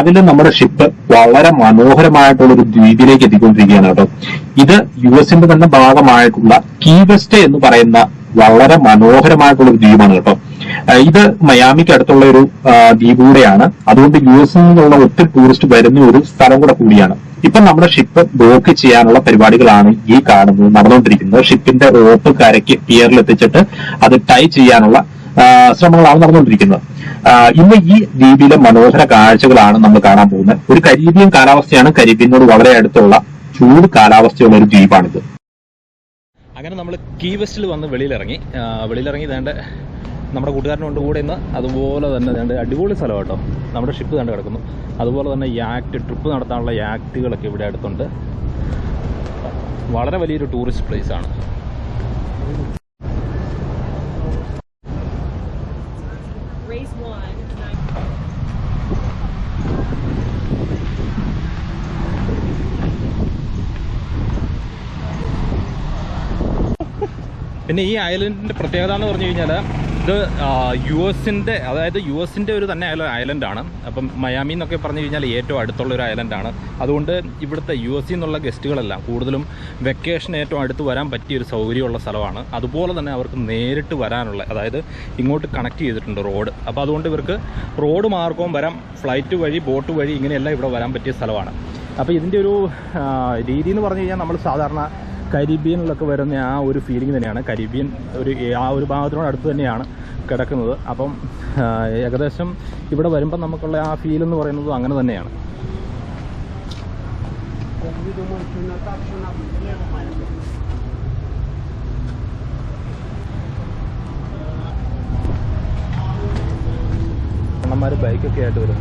അതിൽ നമ്മുടെ ഷിപ്പ് വളരെ മനോഹരമായിട്ടുള്ള ഒരു ദ്വീപിലേക്ക് എത്തിക്കൊണ്ടിരിക്കുകയാണ് കേട്ടോ. ഇത് യു എസിന്റെ തന്നെ ഭാഗമായിട്ടുള്ള കീവെസ്റ്റ് എന്ന് പറയുന്ന വളരെ മനോഹരമായിട്ടുള്ള ഒരു ദ്വീപാണ് കേട്ടോ. ഇത് മയാമിക്ക് അടുത്തുള്ള ഒരു ദ്വീപ് കൂടെയാണ്. അതുകൊണ്ട് യു എസിൽ നിന്നുള്ള ഒത്തിരി ടൂറിസ്റ്റ് വരുന്ന ഒരു സ്ഥലം കൂടെ കൂടിയാണ്. ഇപ്പൊ നമ്മുടെ ഷിപ്പ് ഡോക്ക് ചെയ്യാനുള്ള പരിപാടികളാണ് ഈ കാണുന്നത് നടന്നുകൊണ്ടിരിക്കുന്നത്. ഷിപ്പിന്റെ റോപ്പ് കരയ്ക്ക് പിയറിൽ എത്തിച്ചിട്ട് അത് ടൈ ചെയ്യാനുള്ള ശ്രമങ്ങളാണ് നടന്നുകൊണ്ടിരിക്കുന്നത്. ഇന്ന് ഈ ദ്വീപിലെ മനോഹര കാഴ്ചകളാണ് നമ്മൾ കാണാൻ പോകുന്നത്. ഒരു കരീബിയൻ കാലാവസ്ഥയാണ് കരീബിയനോട് വളരെ അടുത്തുള്ള ചൂട് കാലാവസ്ഥയുള്ള ഒരു ദ്വീപാണിത്. അങ്ങനെ നമ്മൾ കീ വെസ്റ്റിൽ വന്ന് വെളിയിലിറങ്ങി. വെളിയിലിറങ്ങി തേണ്ട നമ്മുടെ കൂട്ടുകാരനോട് കൂടെ ഇന്ന്. അതുപോലെ തന്നെ തേണ്ട അടിപൊളി സ്ഥലം കേട്ടോ നമ്മുടെ ഷിപ്പ് കണ്ട് കിടക്കുന്നു. അതുപോലെ തന്നെ യാക്ട് ട്രിപ്പ് നടത്താനുള്ള യാക്റ്റുകളൊക്കെ ഇവിടെ അടുത്തുണ്ട്. വളരെ വലിയൊരു ടൂറിസ്റ്റ് പ്ലേസ് ആണ് Race one. പിന്നെ ഈ ഐലൻഡിന്റെ പ്രത്യേകത എന്ന് പറഞ്ഞു കഴിഞ്ഞാൽ ഇത് യു എസിന്റെ അതായത് യു എസിന്റെ ഒരു തന്നെ ഐലൻഡാണ്. അപ്പം മയാമി എന്നൊക്കെ പറഞ്ഞു കഴിഞ്ഞാൽ ഏറ്റവും അടുത്തുള്ള ഒരു ഐലൻഡാണ്. അതുകൊണ്ട് ഇവിടുത്തെ യു എസിൽ നിന്നുള്ള ഗസ്റ്റുകളെല്ലാം കൂടുതലും വെക്കേഷൻ ഏറ്റവും അടുത്ത് വരാൻ പറ്റിയ ഒരു സൗകര്യമുള്ള സ്ഥലമാണ്. അതുപോലെ തന്നെ അവർക്ക് നേരിട്ട് വരാനുള്ള അതായത് ഇങ്ങോട്ട് കണക്ട് ചെയ്തിട്ടുണ്ട് റോഡ്. അപ്പോൾ അതുകൊണ്ട് ഇവർക്ക് റോഡ് മാർഗവും വരാം ഫ്ലൈറ്റ് വഴി ബോട്ട് വഴി ഇങ്ങനെയെല്ലാം ഇവിടെ വരാൻ പറ്റിയ സ്ഥലമാണ്. അപ്പോൾ ഇതിന്റെ ഒരു രീതി എന്ന് പറഞ്ഞു കഴിഞ്ഞാൽ നമ്മൾ സാധാരണ കരീബിയനിലൊക്കെ വരുന്ന ആ ഒരു ഫീലിംഗ് തന്നെയാണ്. കരീബിയൻ ഒരു ആ ഒരു ഭാഗത്തിനോട് അടുത്ത് തന്നെയാണ് കിടക്കുന്നത്. അപ്പം ഏകദേശം ഇവിടെ വരുമ്പോൾ നമുക്കുള്ള ആ ഫീൽ എന്ന് പറയുന്നത് അങ്ങനെ തന്നെയാണ്. അണ്ണന്മാർ ബൈക്കൊക്കെ ആയിട്ട് വരും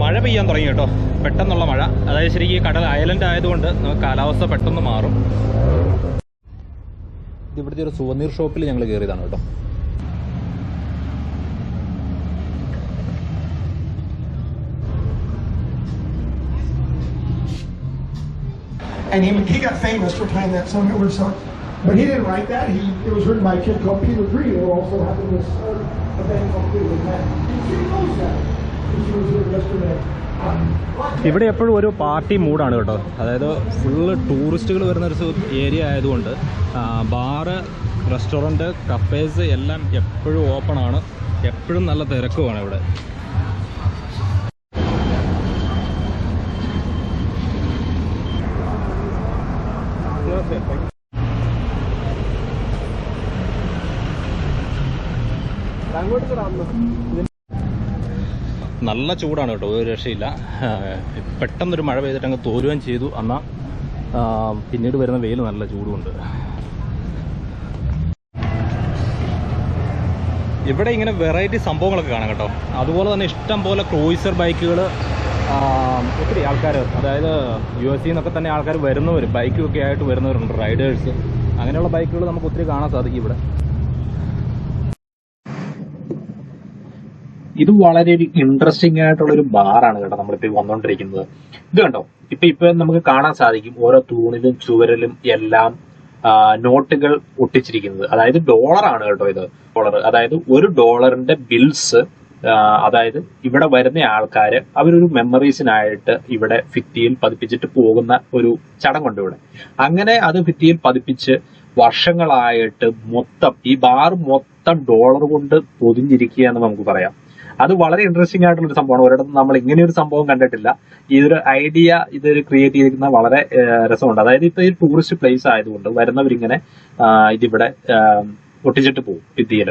മഴ പെയ്യാൻ തുടങ്ങി കേട്ടോ പെട്ടെന്നുള്ള മഴ അതായത് ശരിക്കും ഈ കടൽ ഐലൻഡ് ആയതുകൊണ്ട് നമുക്ക് കാലാവസ്ഥ പെട്ടെന്ന് മാറും ഇത് ഇവിടുത്തെ ഒരു സുവനീർ ഷോപ്പിൽ ഞങ്ങൾ കയറിയതാണ് കേട്ടോ and he, he got famous for playing that song over song. But he didn't write that. He it was written by a kid called Peter Green, who also happened to start a band called Peter Mac. And she knows that. She was here yesterday. ഇവിടെ എപ്പോഴും ഒരു party മൂഡാണ് കേട്ടോ. അതായത് full ടൂറിസ്റ്റുകൾ വരുന്ന ഒരു area ആയതുകൊണ്ട് bar restaurant cafes എല്ലാം എപ്പോഴും ഓപ്പൺ ആണ്. എപ്പോഴും നല്ല തിരക്കുമാണ് ഇവിടെ. നല്ല ചൂടാണ് കേട്ടോ ഒരു രക്ഷയില്ല. പെട്ടെന്നൊരു മഴ പെയ്തിട്ട് അങ്ങ് തോരുകയും ചെയ്തു. എന്നാൽ പിന്നീട് വരുന്ന വെയിൽ നല്ല ചൂടുമുണ്ട്. ഇവിടെ ഇങ്ങനെ വെറൈറ്റി സംഭവങ്ങളൊക്കെ കാണാം കേട്ടോ. അതുപോലെ തന്നെ ഇഷ്ടം പോലെ ക്രൂയിസർ ബൈക്കുകൾ ഒത്തിരി ആൾക്കാർ അതായത് യു എസ് സിന്നൊക്കെ തന്നെ ആൾക്കാർ വരുന്നവർ ബൈക്കൊക്കെ ആയിട്ട് വരുന്നവരുണ്ട് റൈഡേഴ്സ് അങ്ങനെയുള്ള ബൈക്കുകൾ നമുക്ക് ഒത്തിരി കാണാൻ സാധിക്കും ഇവിടെ. ഇത് വളരെ ഒരു ഇൻട്രസ്റ്റിംഗ് ആയിട്ടുള്ള ഒരു ബാറാണ് കേട്ടോ നമ്മളിപ്പോ വന്നോണ്ടിരിക്കുന്നത്. ഇത് കണ്ടോ? ഇപ്പൊ ഇപ്പൊ നമുക്ക് കാണാൻ സാധിക്കും ഓരോ തൂണിലും ചുവരിലും എല്ലാം നോട്ടുകൾ ഒട്ടിച്ചിരിക്കുന്നത്. അതായത് ഡോളറാണ് കേട്ടോ ഇത്. ഡോളർ അതായത് ഒരു ഡോളറിന്റെ ബിൽസ് അതായത് ഇവിടെ വരുന്ന ആൾക്കാര് അവരൊരു മെമ്മറീസിനായിട്ട് ഇവിടെ ഭിത്തിയിൽ പതിപ്പിച്ചിട്ട് പോകുന്ന ഒരു ചടങ്ങുണ്ട് ഇവിടെ. അങ്ങനെ അത് ഭിത്തിയിൽ പതിപ്പിച്ച് വർഷങ്ങളായിട്ട് മൊത്തം ഈ ബാർ മൊത്തം ഡോളർ കൊണ്ട് പൊതിഞ്ഞിരിക്കുക എന്ന് നമുക്ക് പറയാം. അത് വളരെ ഇൻട്രസ്റ്റിംഗ് ആയിട്ടുള്ള ഒരു സംഭവമാണ്. ഒരിടത്തും നമ്മൾ ഇങ്ങനെ ഒരു സംഭവം കണ്ടിട്ടില്ല. ഇതൊരു ഐഡിയ ഇത് ക്രിയേറ്റ് ചെയ്തിരിക്കുന്ന വളരെ രസമുണ്ട്. അതായത് ഇപ്പൊ ഈ ടൂറിസ്റ്റ് പ്ലേസ് ആയതുകൊണ്ട് വരുന്നവരിങ്ങനെ ഇതിവിടെ ഒട്ടിച്ചിട്ട് പോകും ഭിത്തിയിൽ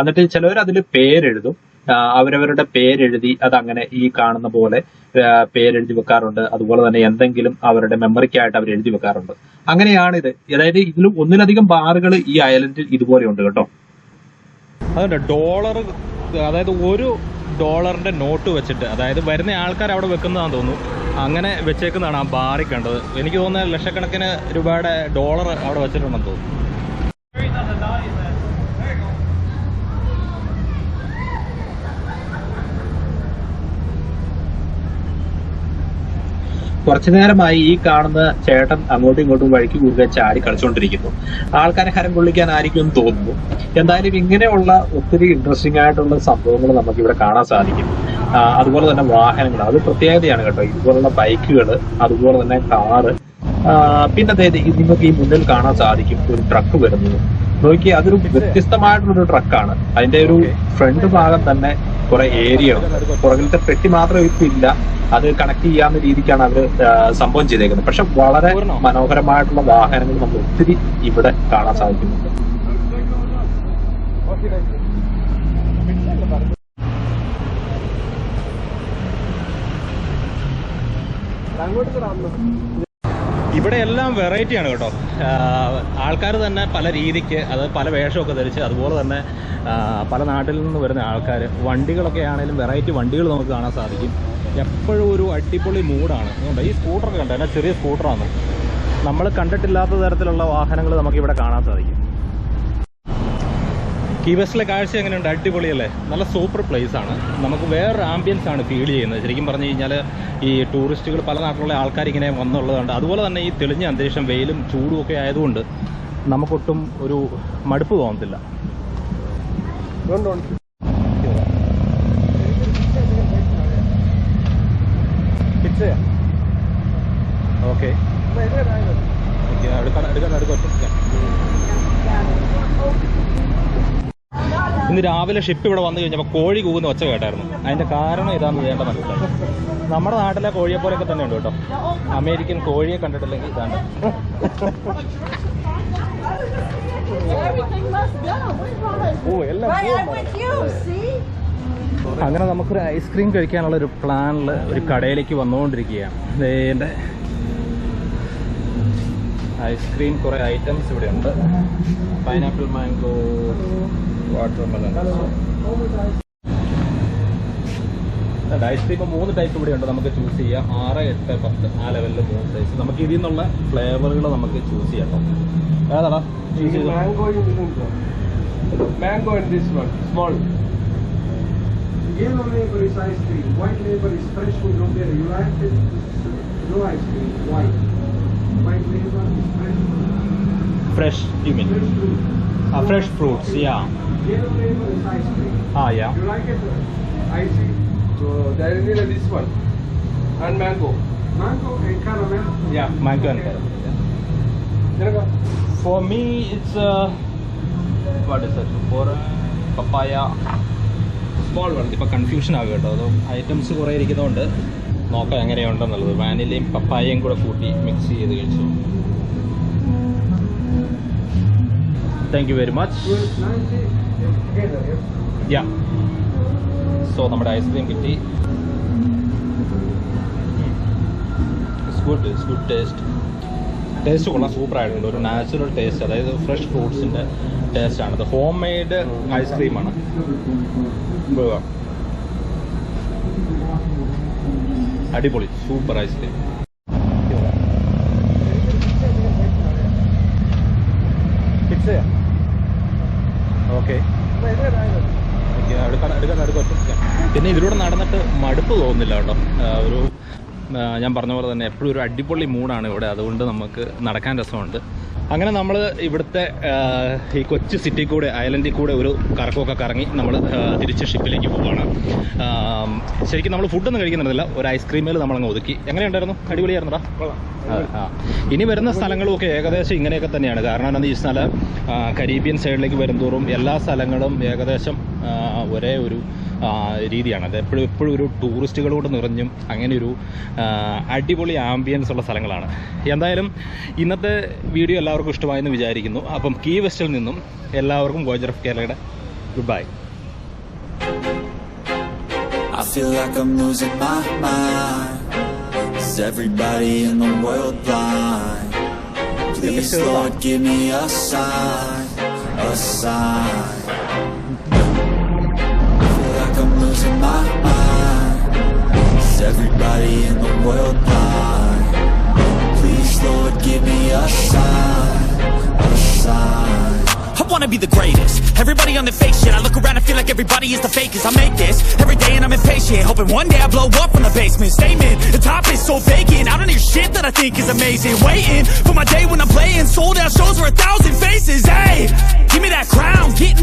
എന്നിട്ട് ചിലവർ അതിൽ പേരെഴുതും. അവരവരുടെ പേരെഴുതി അതങ്ങനെ ഈ കാണുന്ന പോലെ പേരെഴുതി വെക്കാറുണ്ട്. അതുപോലെ തന്നെ എന്തെങ്കിലും അവരുടെ മെമ്മറിക്കായിട്ട് അവർ എഴുതി വെക്കാറുണ്ട്. അങ്ങനെയാണ് ഇത് അതായത് ഇതിൽ ഒന്നിലധികം ബാറുകൾ ഈ അയലൻഡിൽ ഇതുപോലെ ഉണ്ട് കേട്ടോ. അതുകൊണ്ട് ഡോളർ അതായത് ഒരു ഡോളറിന്റെ നോട്ട് വെച്ചിട്ട് അതായത് വരുന്ന ആൾക്കാർ അവിടെ വെക്കുന്നതാണെന്ന് തോന്നുന്നു. അങ്ങനെ വെച്ചേക്കുന്നതാണ് ആ ബാറി കണ്ടത്. എനിക്ക് തോന്നുന്നത് ലക്ഷക്കണക്കിന് രൂപയുടെ ഡോളർ അവിടെ വെച്ചിട്ടുണ്ടെന്ന് തോന്നുന്നു. കുറച്ചു നേരമായി ഈ കാണുന്ന ചേട്ടൻ അങ്ങോട്ടും ഇങ്ങോട്ടും വഴിക്ക് കുറുകെ ചാടി കളിച്ചുകൊണ്ടിരിക്കുന്നു ആൾക്കാരെ ഹരം കൊള്ളിക്കാനായിരിക്കും എന്ന് തോന്നുന്നു. എന്തായാലും ഇങ്ങനെയുള്ള ഒത്തിരി ഇൻട്രസ്റ്റിംഗ് ആയിട്ടുള്ള സംഭവങ്ങൾ നമുക്ക് ഇവിടെ കാണാൻ സാധിക്കും. അതുപോലെ തന്നെ വാഹനങ്ങൾ. അത് പ്രത്യേകതയാണ് കേട്ടോ. ഇതുപോലുള്ള ബൈക്കുകൾ അതുപോലെ തന്നെ കാറ്. പിന്നെ ഇത് നിങ്ങൾക്ക് ഈ മുന്നിൽ കാണാൻ സാധിക്കും. ഒരു ട്രക്ക് വരുന്നത്. നോക്കി അതൊരു വ്യത്യസ്തമായിട്ടുള്ള ഒരു ട്രക്കാണ് അതിന്റെ ഒരു ഫ്രണ്ട് ഭാഗം തന്നെ കുറെ ഏരിയ ഉണ്ട് പുറകിലത്തെ പെട്ടി മാത്രം ഇപ്പൊ ഇല്ല അത് കണക്ട് ചെയ്യാവുന്ന രീതിക്കാണ് അവർ സംഭവം ചെയ്തേക്കുന്നത്. പക്ഷെ വളരെ? മനോഹരമായിട്ടുള്ള വാഹനങ്ങൾ നമ്മൾ ഒത്തിരി ഇവിടെ കാണാൻ സാധിക്കുന്നുണ്ട്. ഇവിടെ എല്ലാം വെറൈറ്റിയാണ് കേട്ടോ. ആൾക്കാർ തന്നെ പല രീതിക്ക് അത് പല വേഷമൊക്കെ ധരിച്ച് അതുപോലെ തന്നെ പല നാട്ടിൽ നിന്ന് വരുന്ന ആൾക്കാർ വണ്ടികളൊക്കെ ആണെങ്കിലും വെറൈറ്റി വണ്ടികൾ നമുക്ക് കാണാൻ സാധിക്കും. എപ്പോഴും ഒരു അടിപൊളി മൂഡാണ് അതുകൊണ്ട് ഈ സ്കൂട്ടറൊക്കെ കണ്ടോ? എന്നാൽ ചെറിയ സ്കൂട്ടറാണ് നമ്മൾ കണ്ടിട്ടില്ലാത്ത തരത്തിലുള്ള വാഹനങ്ങൾ നമുക്കിവിടെ കാണാൻ സാധിക്കും. കീ ബസ്സിലെ കാഴ്ച എങ്ങനെയുണ്ട്? അടിപൊളിയല്ലേ നല്ല സൂപ്പർ പ്ലേസ് ആണ്. നമുക്ക് വേറൊരു ആംബിയൻസ് ആണ് ഫീൽ ചെയ്യുന്നത്. ശരിക്കും പറഞ്ഞു കഴിഞ്ഞാൽ ഈ ടൂറിസ്റ്റുകൾ പല നാട്ടിലുള്ള ആൾക്കാർ ഇങ്ങനെ വന്നുള്ളതുകൊണ്ട് അതുപോലെ തന്നെ ഈ തെളിഞ്ഞ അന്തരീക്ഷം വെയിലും ചൂടും ഒക്കെ ആയതുകൊണ്ട് നമുക്കൊട്ടും ഒരു മടുപ്പ് തോന്നത്തില്ല. ഓക്കെ എടുക്കാൻ എടുക്കാൻ എടുക്കാം ഇന്ന് രാവിലെ ഷിപ്പ് ഇവിടെ വന്നു കഴിഞ്ഞപ്പോൾ കോഴി കൂവുന്ന ഒച്ച കേട്ടായിരുന്നു. അതിന്റെ കാരണം ഇതാന്ന് വേണ്ട മനസ്സിലായി. നമ്മുടെ നാട്ടിലെ കോഴിയെ പോലെയൊക്കെ തന്നെ ഉണ്ട് കേട്ടോ. അമേരിക്കൻ കോഴിയെ കണ്ടിട്ടില്ലെങ്കിൽ ഇതാണ്. ഓ എല്ലാം? അങ്ങനെ നമുക്കൊരു ഐസ്ക്രീം കഴിക്കാനുള്ള ഒരു പ്ലാനിൽ ഒരു കടയിലേക്ക് വന്നുകൊണ്ടിരിക്കുകയാണ്. എന്റെ ഐസ്ക്രീം കുറേ ഐറ്റംസ് ഇവിടെ ഉണ്ട്. പൈനാപ്പിൾ മാംഗോ ഡയസ്റ്റിപ്പോ മൂന്ന് ടൈപ്പ് ഇവിടെ ഉണ്ട്. നമുക്ക് ചൂസ് ചെയ്യാം. ആറ് എട്ട് പത്ത് ആ ലെവലിൽ മൂന്ന് സൈസ് നമുക്ക് ഇതിൽ നിന്നുള്ള ഫ്ലേവറുകൾ നമുക്ക് ചൂസ് ചെയ്യാം കേട്ടോ ഏതാ choose mango small white. Food. you mean? Uh, Fresh fruits, yeah. Ah, yeah. You like it? Icy. So there is uh, this one and mango. Mango and caramel. Yeah. mango and There For me, it's a. uh, what is it? For uh, papaya. Small വേണം ഇപ്പോൾ confusion ആകും കേട്ടോ അതും items കുറേ ഇരിക്കുന്നതുകൊണ്ട് നോക്കാം എങ്ങനെയുണ്ടെന്നുള്ളത് വാനിലയും പപ്പായയും കൂടെ കൂട്ടി mix ചെയ്ത് കഴിച്ചു thank you very much Good, 90 together, yes? Yeah so നമ്മുടെ ഐസ്ക്രീം കിട്ടി ഗുഡ് ഗുഡ് ടേസ്റ്റ് ടേസ്റ്റ് കൊള്ളാം സൂപ്പർ ആയിട്ടുണ്ട്. ഒരു നാച്ചുറൽ ടേസ്റ്റ് അതായത് ഫ്രഷ് ഫ്രൂട്ട്സിന്റെ ടേസ്റ്റ് ആണ്. ഇത് ഹോം മെയ്ഡ് ഐസ്ക്രീമാണ് അടിപൊളി സൂപ്പർ ഐസ്ക്രീം ഓക്കെ. എടുക്കാൻ എടുക്കാൻ എടുക്കാൻ പിന്നെ ഇതിലൂടെ നടന്നിട്ട് മടുപ്പ് തോന്നുന്നില്ല കേട്ടോ. ഒരു ഞാൻ പറഞ്ഞ പോലെ തന്നെ എപ്പോഴും ഒരു അടിപൊളി മൂഡാണ് ഇവിടെ. അതുകൊണ്ട് നമുക്ക് നടക്കാൻ രസമുണ്ട്. അങ്ങനെ നമ്മൾ ഇവിടുത്തെ ഈ കൊച്ചു സിറ്റി കൂടെ ഐലൻഡിൽ കൂടെ ഒരു കറക്കമൊക്കെ കറങ്ങി നമ്മൾ തിരിച്ച് ഷിപ്പിലേക്ക് പോവുകയാണ് ശരിക്കും നമ്മൾ ഫുഡൊന്നും കഴിക്കുന്നില്ല ഒരു ഐസ്ക്രീമിൽ നമ്മളങ്ങ് ഒതുക്കി. എങ്ങനെയുണ്ടായിരുന്നു? അടിപൊളിയായിരുന്നടാ? ആ. ഇനി വരുന്ന സ്ഥലങ്ങളും ഒക്കെ ഏകദേശം ഇങ്ങനെയൊക്കെ തന്നെയാണ്. കാരണം എന്താണെന്ന് വെച്ചാൽ കരീബിയൻ സൈഡിലേക്ക് വരുന്തോറും എല്ലാ സ്ഥലങ്ങളും ഏകദേശം ഒരേ ഒരു രീതിയാണ് അത് എപ്പോഴും എപ്പോഴും ഒരു ടൂറിസ്റ്റുകളോട് നിറഞ്ഞും അങ്ങനെ ഒരു ആ, അടിപൊളി ആംബിയൻസ് ഉള്ള സ്ഥലങ്ങളാണ് എന്തായാലും ഇന്നത്തെ വീഡിയോ എല്ലാവർക്കും ഇഷ്ടമായെന്ന് വിചാരിക്കുന്നു അപ്പം കീ വെസ്റ്റിൽ നിന്നും എല്ലാവർക്കും ഗോജർ ഓഫ് കേരളയുടെ goodbye I feel like I'm losing my mind. Is everybody in the world blind? Please, Lord, give me a sign, a sign. Everybody in the world blind? Please, Lord, give me a sign, a sign. I wanna be the greatest. Everybody on the fake shit. I look around and feel like everybody is the fakest. I make this every day and I'm impatient. Hoping one day I blow up from the basement. Statement, the top is so vacant. I don't hear shit that I think is amazing. Waiting for my day when I'm playing sold out shows for a thousand faces. Hey, give me that crown, getting